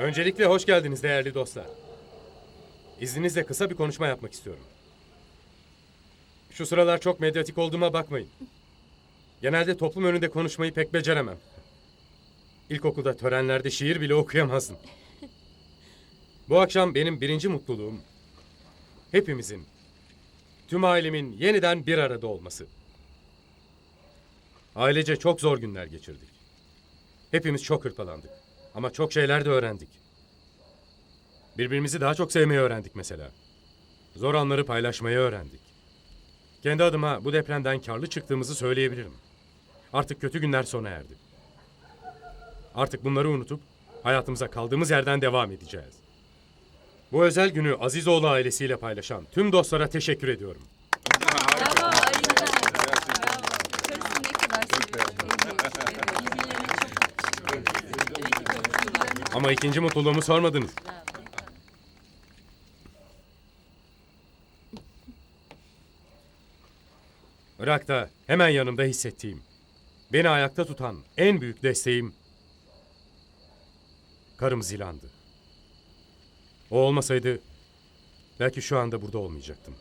Öncelikle hoş geldiniz değerli dostlar. İzninizle kısa bir konuşma yapmak istiyorum. Şu sıralar çok medyatik olduğuma bakmayın. Genelde toplum önünde konuşmayı pek beceremem. İlkokulda törenlerde şiir bile okuyamazdım. Bu akşam benim birinci mutluluğum hepimizin, tüm ailemin yeniden bir arada olması. Ailece çok zor günler geçirdik. Hepimiz çok hırpalandık. Ama çok şeyler de öğrendik. Birbirimizi daha çok sevmeyi öğrendik mesela. Zor anları paylaşmayı öğrendik. Kendi adıma bu depremden karlı çıktığımızı söyleyebilirim. Artık kötü günler sona erdi. Artık bunları unutup hayatımıza kaldığımız yerden devam edeceğiz. Bu özel günü Azizoğlu ailesiyle paylaşan tüm dostlara teşekkür ediyorum. Bravo. Ama ikinci mutluluğumu sormadınız. Irak'ta hemen yanımda hissettiğim, beni ayakta tutan en büyük desteğim karım Zilan'dı. O olmasaydı belki şu anda burada olmayacaktım.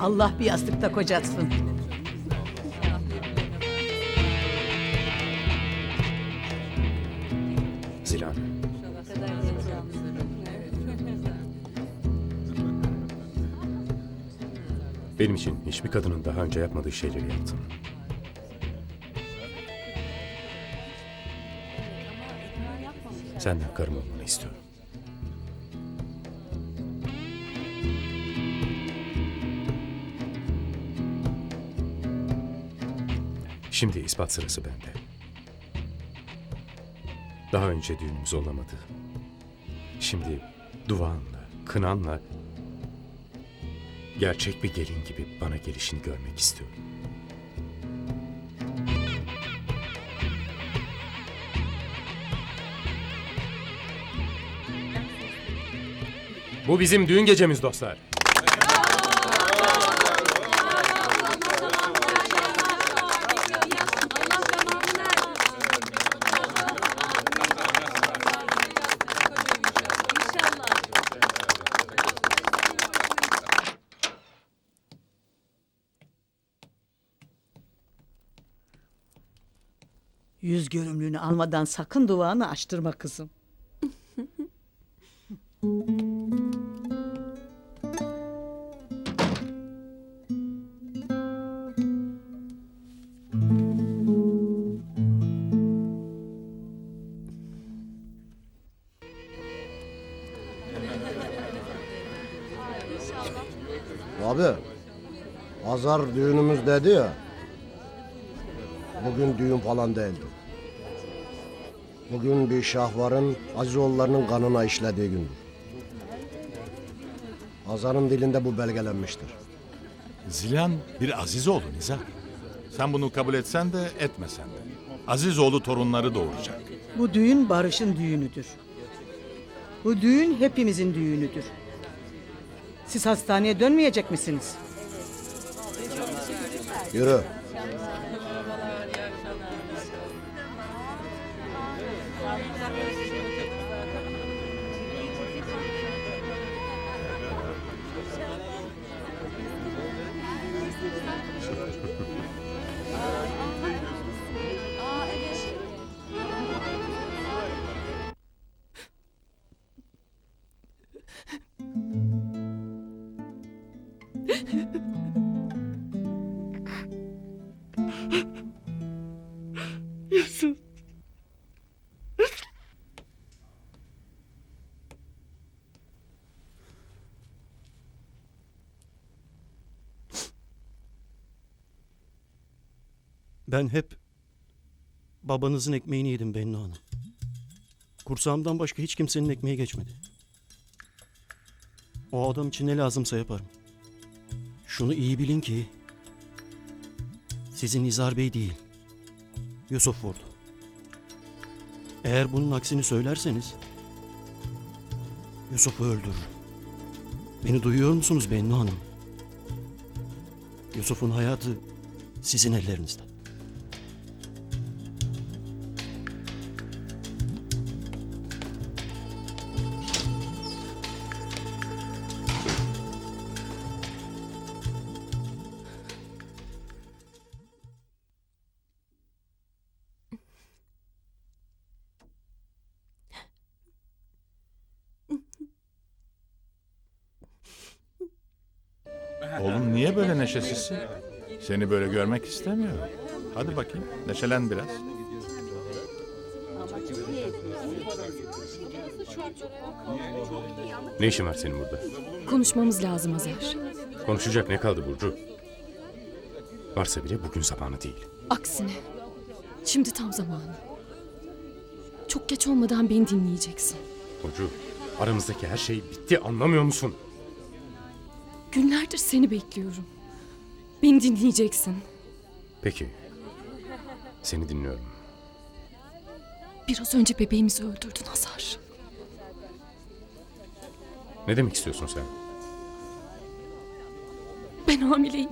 Allah bir yastıkta kocatsın. Zilan. Benim için hiçbir kadının daha önce yapmadığı şeyleri yaptın. Senden karım olmanı istiyorum. Şimdi ispat sırası bende. Daha önce düğünümüz olamadı. Şimdi duanla, kınanla gerçek bir gelin gibi bana gelişini görmek istiyorum. Bu bizim düğün gecemiz dostlar. Yüz görümlüğünü almadan sakın duanı açtırma kızım. Azar düğünümüz dedi ya. Bugün düğün falan değildi. Bugün bir şahvarın Azizoğullarının kanına işlediği gündür. Azar'ın dilinde bu belgelenmiştir. Zilan bir Azizoğlu Nizar. Sen bunu kabul etsen de etmesen de. Azizoğlu torunları doğuracak. Bu düğün barışın düğünüdür. Bu düğün hepimizin düğünüdür. Siz hastaneye dönmeyecek misiniz? Yürü. Ben hep babanızın ekmeğini yedim Bennu Hanım. Kursağımdan başka hiç kimsenin ekmeği geçmedi. O adam için ne lazımsa yaparım. Şunu iyi bilin ki sizin Nizar Bey değil. Yusuf vurdu. Eğer bunun aksini söylerseniz Yusuf'u öldürür. Beni duyuyor musunuz Bennu Hanım? Yusuf'un hayatı sizin ellerinizde. Niye böyle neşesizsin? Seni böyle görmek istemiyorum. Hadi bakayım neşelen biraz. Ne işin var senin burada? Konuşmamız lazım Hazar. Konuşacak ne kaldı Burcu? Varsa bile bugün zamanı değil. Aksine. Şimdi tam zamanı. Çok geç olmadan beni dinleyeceksin. Burcu, aramızdaki her şey bitti anlamıyor musun? Günlerdir seni bekliyorum. Beni dinleyeceksin. Peki. Seni dinliyorum. Biraz önce bebeğimizi öldürdün Hazar. Ne demek istiyorsun sen? Ben hamileyim.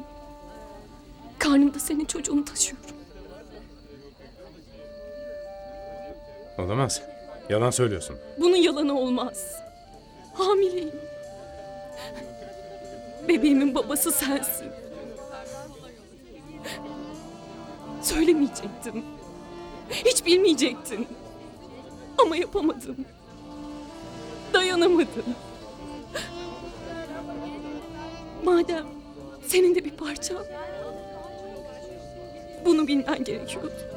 Karnımda senin çocuğunu taşıyorum. Olamaz. Yalan söylüyorsun. Bunun yalanı olmaz. Hamileyim. Bebeğimin babası sensin. Söylemeyecektim. Hiç bilmeyecektin. Ama yapamadım. Dayanamadım. Madem senin de bir parçan. Bunu bilmen gerekiyordu.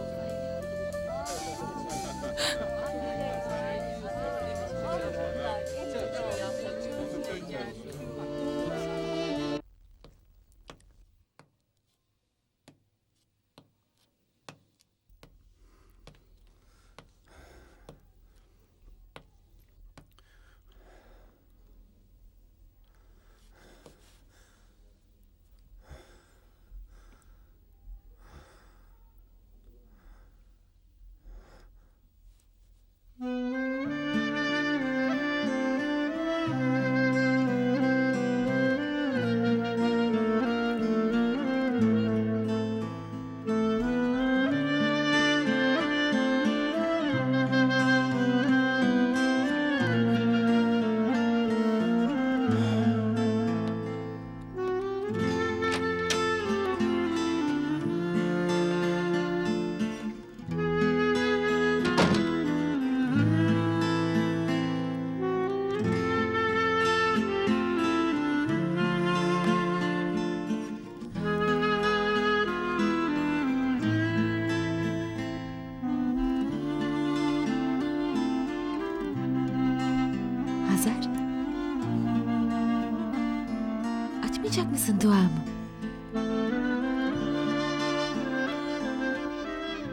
Açmayacak mısın duamı?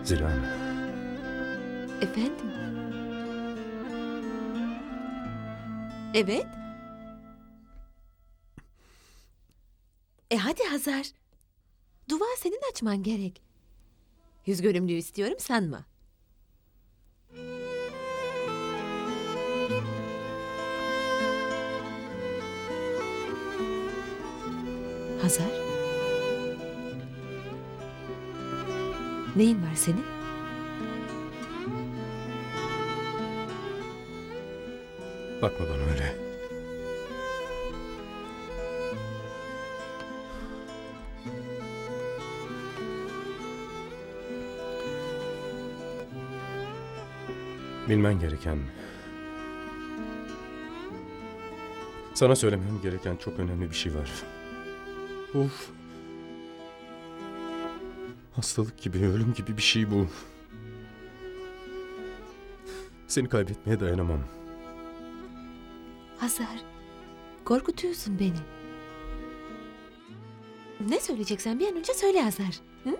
Zilan. Efendim? Evet. E hadi Hazar. Dua senin açman gerek. Yüz görümlüğü istiyorum sanma. Hazar. Neyin var senin? Bakma bana öyle. Bilmen gereken... Sana söylemem gereken çok önemli bir şey var. Of. Hastalık gibi, ölüm gibi bir şey bu. Seni kaybetmeye dayanamam. Hazar, korkutuyorsun beni. Ne söyleyeceksen bir an önce söyle Hazar. Hı?